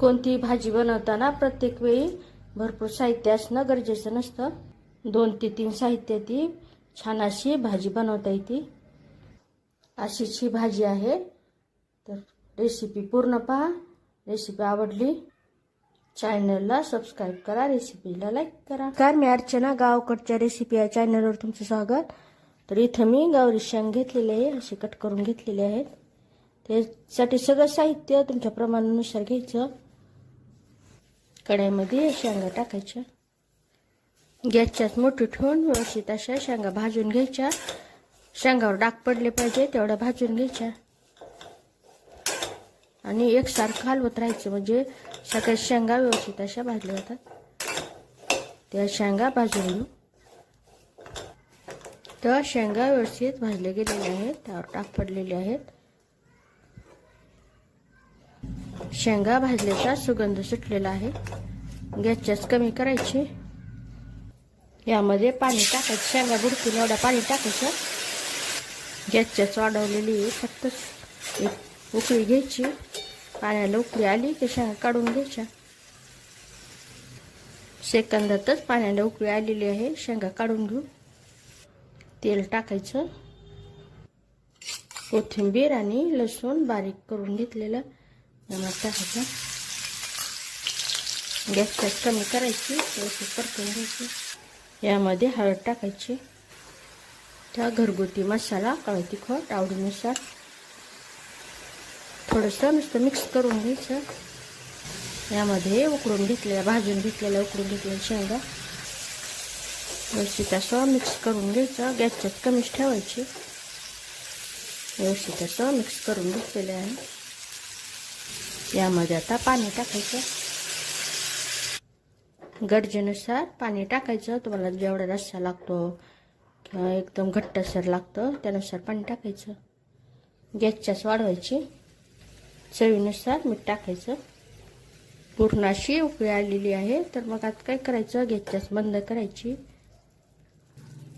कोणतीही भाजी बनवताना प्रत्येक वेळी भरपूर साहित्य असणं गरजेचं नसतं. दोन ते तीन साहित्य ती छान अशी भाजी बनवता येते. अशीच ही भाजी आहे. तर रेसिपी पूर्ण पहा. रेसिपी आवडली? चॅनलला सबस्क्राईब करा. रेसिपीला लाईक करा. कार मी अर्चना गावकडच्या रेसिपी या चॅनलवर तुमचं स्वागत. तर इथं मी गावरी शेंग घेतलेले आहे. असे कट करून घेतलेले आहेत. त्यासाठी सगळं साहित्य तुमच्या प्रमाणानुसार घ्यायचं. कढईमध्ये शेंगा टाकायच्या. गॅसच्यात मोठी ठेवून व्यवस्थित अशा शेंगा भाजून घ्यायच्या. शेंगावर डाग पडले पाहिजे तेवढ्या भाजून घ्यायच्या. आणि एकसारखं हलवत राहायचं म्हणजे सगळ्या शेंगा व्यवस्थित अशा भाजल्या जातात. त्या शेंगा भाजून घेऊ. तर शेंगा व्यवस्थित भाजले गेलेले आहेत. त्यावर टाक पडलेले आहेत. शेंगा भाजल्याचा सुगंध सुटलेला आहे. गॅसच्याच कमी करायची. यामध्ये पाणी टाकायचं. शेंगा बुडतील एवढा पाणी टाकायचं. गॅसच्याच वाढवलेली फक्त एक उकळी घ्यायची. पाण्याला उकळी आली की शेंगा काढून घ्यायच्या. सेकंदातच पाण्याला उकळी आलेली आहे. शेंगा काढून घेऊ. तेल टाकायचं. कोथिंबीर आणि लसूण बारीक करून घेतलेलं. यामध्ये टाकायचं गॅसच्या कमी करायची व्यवस्थित परतून घ्यायची यामध्ये हळद टाकायची. त्या घरगुती मसाला काळा तिखट आवडीनुसार. थोडंसं नुसतं मिक्स करून घ्यायचं. यामध्ये उकडून घेतलेल्या भाजून घेतलेल्या उकडून घेतलेल्या शेंगा. व्यवस्थित असं मिक्स करून घ्यायचं. गॅसच्यात कमीच ठेवायची. व्यवस्थित असं मिक्स करून घेतलेलं आहे. यामध्ये आता पाणी टाकायचं. गरजेनुसार पाणी टाकायचं. तुम्हाला जेवढा रस्सा लागतो किंवा एकदम घट्टसर लागतं त्यानुसार पाणी टाकायचं. गॅसच्याच वाढवायची. चवीनुसार मीठ टाकायचं. पूर्ण अशी उकळी आलेली आहे तर मग आता काय करायचं? गॅसच्याच बंद करायची.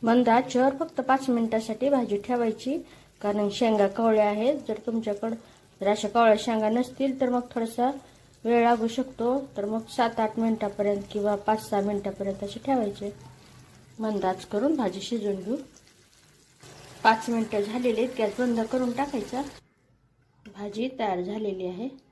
मंद आचेवर फक्त पाच मिनिटासाठी भाजी ठेवायची कारण शेंगा कवळ्या आहेत. जर तुमच्याकडं जर अशा कावळ्या शेंगा नसतील तर मग थोडासा वेळ लागू शकतो. तर मग सात आठ मिनटापर्यंत किंवा पाच सहा मिनटापर्यंत असे ठेवायचे. मंदाज करून भाजी शिजवून घेऊ. पाच मिनटं झालेली आहेत गॅस बंद करून टाकायचा. भाजी तयार झालेली आहे.